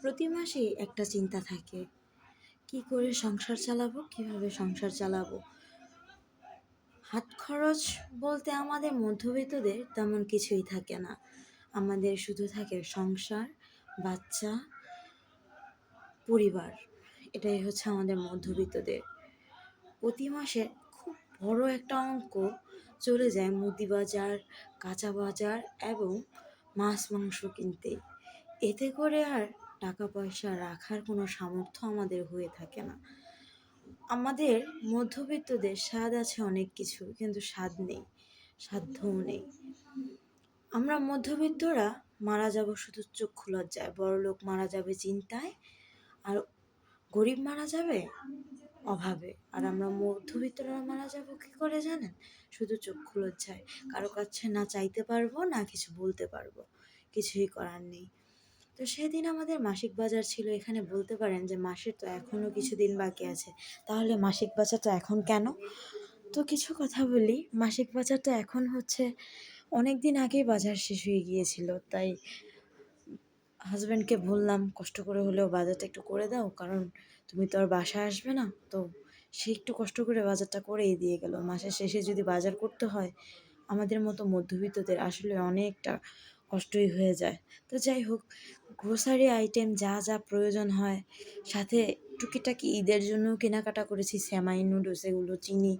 প্রতি মাসেই একটা চিন্তা থাকে। কি করে সংসার চালাবো? কীভাবে সংসার চালাবো? হাত খরচ বলতে আমাদের মধ্যবিত্তদের তেমন কিছুই থাকে না। আমাদের শুধু থাকে সংসার, বাচ্চা, পরিবার। এটাই হচ্ছে আমাদের মধ্যবিত্তদের। প্রতি মাসে খুব বড় একটা অঙ্ক চলে যায় মুদি বাজার, কাঁচা বাজার এবং মাছ, মাংস কিনতে। এতে করে আর টাকা পয়সা রাখার কোনো সামর্থ্য আমাদের হয়ে থাকে না। আমাদের মধ্যবিত্তদের স্বাদ আছে অনেক কিছু, কিন্তু স্বাদ নেই, সাধ্যও নেই। আমরা মধ্যবিত্তরা মারা যাব শুধু চক্ষু লজ্জায় বড় লোক মারা যাবে চিন্তায়, আর গরিব মারা যাবে অভাবে। আর আমরা মধ্যবিত্তরা মারা যাব কি করে জানেন? শুধু চক্ষু লজ্জায় কারও কাছে না চাইতে পারব, না কিছু বলতে পারব, কিছুই করার নেই। তো সেদিন আমাদের মাসিক বাজার ছিল, এখানে বলতে পারেন যে মাসের তো এখনও কিছুদিন বাকি আছে। তাহলে মাসিক বাজারটা এখন কেন? তো কিছু কথা বলি, মাসিক বাজারটা এখন হচ্ছে অনেক দিন আগেই বাজার শেষ হয়ে গিয়েছিল, তাই হাজব্যান্ডকে বললাম, কষ্ট করে হলেও বাজারটা একটু করে দাও, কারণ তুমি তো আর বাসায় আসবে না। তো সে একটু কষ্ট করে বাজারটা করেই দিয়ে গেল। মাসের শেষে যদি বাজার করতে হয়, আমাদের মতো মধ্যবিত্তদের আসলে অনেকটা কষ্টই হয়ে যায়। তো যাই হোক গ্রোসারি আইটেম যা যা প্রয়োজন হয়, সাথে টুকিটাকি ঈদের জন্য কেনাকাটা করেছি স্যামাই নুডলস এগুলো, চিনি।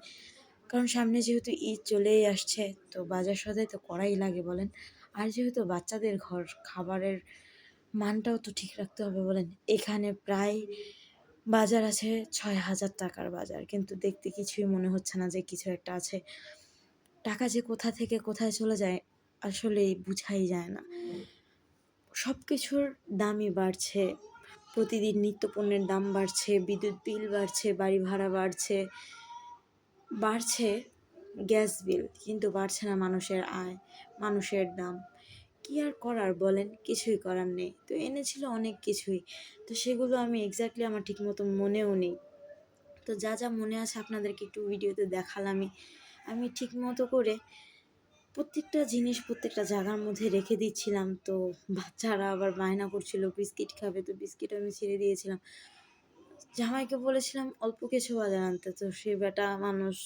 কারণ সামনে যেহেতু ঈদ চলেই আসছে, তো বাজার সদাই তো করাই লাগে বলেন। আর যেহেতু বাচ্চাদের ঘর, খাবারের মানটাও তো ঠিক রাখতে হবে বলেন। এখানে প্রায় বাজার আছে ছয় হাজার টাকার বাজার, কিন্তু দেখতে কিছুই মনে হচ্ছে না যে কিছু একটা আছে। টাকা যে কোথা থেকে কোথায় চলে যায় আসলেই বুঝাই যায় না। সব কিছুর দামই বাড়ছে। প্রতিদিন নিত্য পণ্যের দাম বাড়ছে, বিদ্যুৎ বিল বাড়ছে, বাড়ি ভাড়া বাড়ছে। বাড়ছে গ্যাস বিল, কিন্তু বাড়ছে না মানুষের আয়, মানুষের দাম। কি আর করার বলেন? কিছুই করার নেই। তো এনেছিল অনেক কিছুই। তো সেগুলো আমি এক্স্যাক্টলি আমার ঠিক মতো মনেও নেই। তো যা যা মনে আছে আপনাদেরকে একটু ভিডিওতে দেখালামই। আমি ঠিক মতো করে প্রত্যেকটা জিনিস প্রত্যেকটা জায়গার মধ্যে রেখে দিচ্ছিলাম। তো বাচ্চারা আবার বায়না করছিল, বিস্কিট খাবে তো বিস্কিট আমি ছেড়ে দিয়েছিলাম। জামাইকে বলেছিলাম, অল্প কিছু বাজার আনতে। তো সে বেটা মানুষ,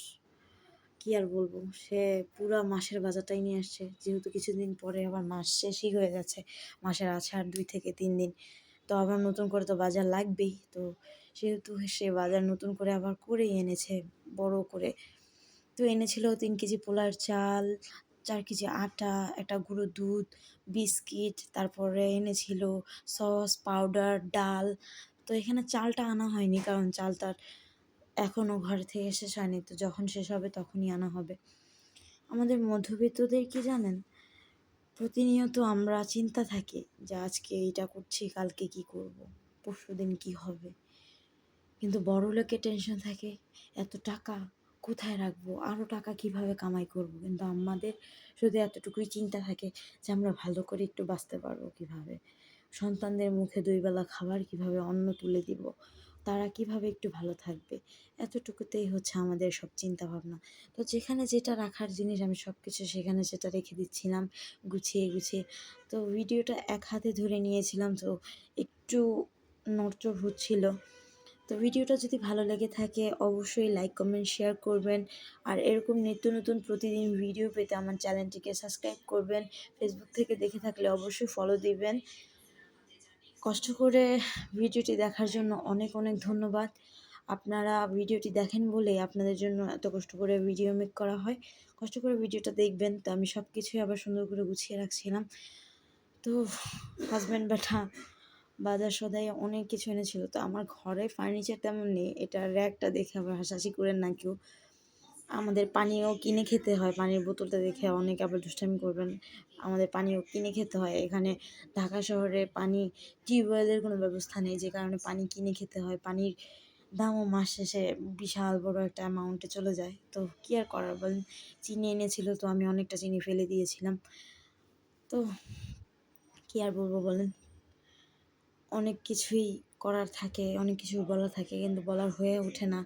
কি আর বলব, সে পুরো মাসের বাজারটাই নিয়ে আসছে। যেহেতু কিছুদিন পরে আবার মাস শেষই হয়ে যাচ্ছে মাসের আছে আর দুই থেকে তিন দিন। তো আবার নতুন করে তো বাজার লাগবেই। তো সেহেতু সে বাজার নতুন করে আবার করেই এনেছে, বড় করে। তো এনেছিল তিন কেজি পোলার চাল চার কেজি আটা, একটা গুঁড়ো দুধ, বিস্কিট, তারপরে এনেছিল সস পাউডার ডাল। তো এখানে চালটা আনা হয়নি কারণ চালটা এখনও ঘর থেকে শেষ হয়নি। তো যখন শেষ হবে তখনই আনা হবে। আমাদের মধ্যবিত্তদের কি জানেন? প্রতিনিয়ত আমরা চিন্তা থাকি যে আজকে এইটা করছি, কালকে কি করব পরশু দিন কী হবে। কিন্তু বড় লোকের টেনশন থাকে, এত টাকা কোথায় রাখব? আরও টাকা কীভাবে কামাই করব? কিন্তু আমাদের শুধু এতটুকুই চিন্তা থাকে যে আমরা ভালো করে একটু বাঁচতে পারব কীভাবে? সন্তানদের মুখে দুইবেলা খাবার কীভাবে অন্ন তুলে দিব? তারা কীভাবে একটু ভালো থাকবে? এতটুকুতেই হচ্ছে আমাদের সব চিন্তা ভাবনা তো যেখানে যেটা রাখার জিনিস আমি সব কিছু সেখানে সেটা রেখে দিচ্ছিলাম, গুছিয়ে গুছিয়ে। তো ভিডিওটা এক হাতে ধরে নিয়েছিলাম, তো একটু নড়চড় হচ্ছিল। তো ভিডিওটা যদি ভালো লেগে থাকে, অবশ্যই লাইক কমেন্ট শেয়ার করবেন। আর এরকম নিত্য নতুন প্রতিদিন ভিডিও পেতে আমার চ্যানেলটিকে সাবস্ক্রাইব করবেন। ফেসবুক থেকে দেখে থাকলে অবশ্যই ফলো দিবেন। কষ্ট করে ভিডিওটি দেখার জন্য অনেক অনেক ধন্যবাদ। আপনারা ভিডিওটি দেখেন বলে আপনাদের জন্য এত কষ্ট করে ভিডিও মেক করা হয়। কষ্ট করে ভিডিওটা দেখবেন, তো আমি সব কিছুই আবার সুন্দর করে গুছিয়ে রাখছিলাম। তো হাজব্যান্ড ব্যাটা বাজার সদাই অনেক কিছু এনেছিল। তো আমার ঘরে ফার্নিচার তেমন নেই। এটা র্যাকটা দেখে আবার হাসাহাসি করেন না কেউ। আমাদের পানিও কিনে খেতে হয়। পানির বোতলটা দেখে অনেকে আবার দুষ্টামি করবেন। আমাদের পানিও কিনে খেতে হয়। এখানে ঢাকা শহরে পানি টিউবওয়েলের কোনো ব্যবস্থা নেই। যে কারণে পানি কিনে খেতে হয়। পানির দামও মাস শেষে বিশাল বড় একটা অ্যামাউন্টে চলে যায়। তো কী আর করার বলেন? চিনি এনেছিল তো আমি অনেকটা চিনি ফেলে দিয়েছিলাম। তো কী আর বলব বলেন? অনেক কিছুই করার থাকে, অনেক কিছু বলা থাকে কিন্তু বলার হয়ে ওঠে না।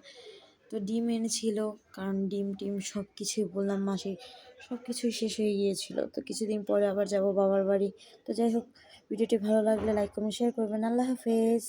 তো ডিম এনেছিল, কারণ ডিম টিম সব কিছুই বললাম মাসি, সব কিছুই শেষ হয়ে গিয়েছিল। তো কিছুদিন পরে আবার যাব বাবার বাড়ি। তো যাই হোক, ভিডিওটি ভালো লাগলে লাইক কমেন্ট শেয়ার করবেন। আল্লাহ হাফেজ।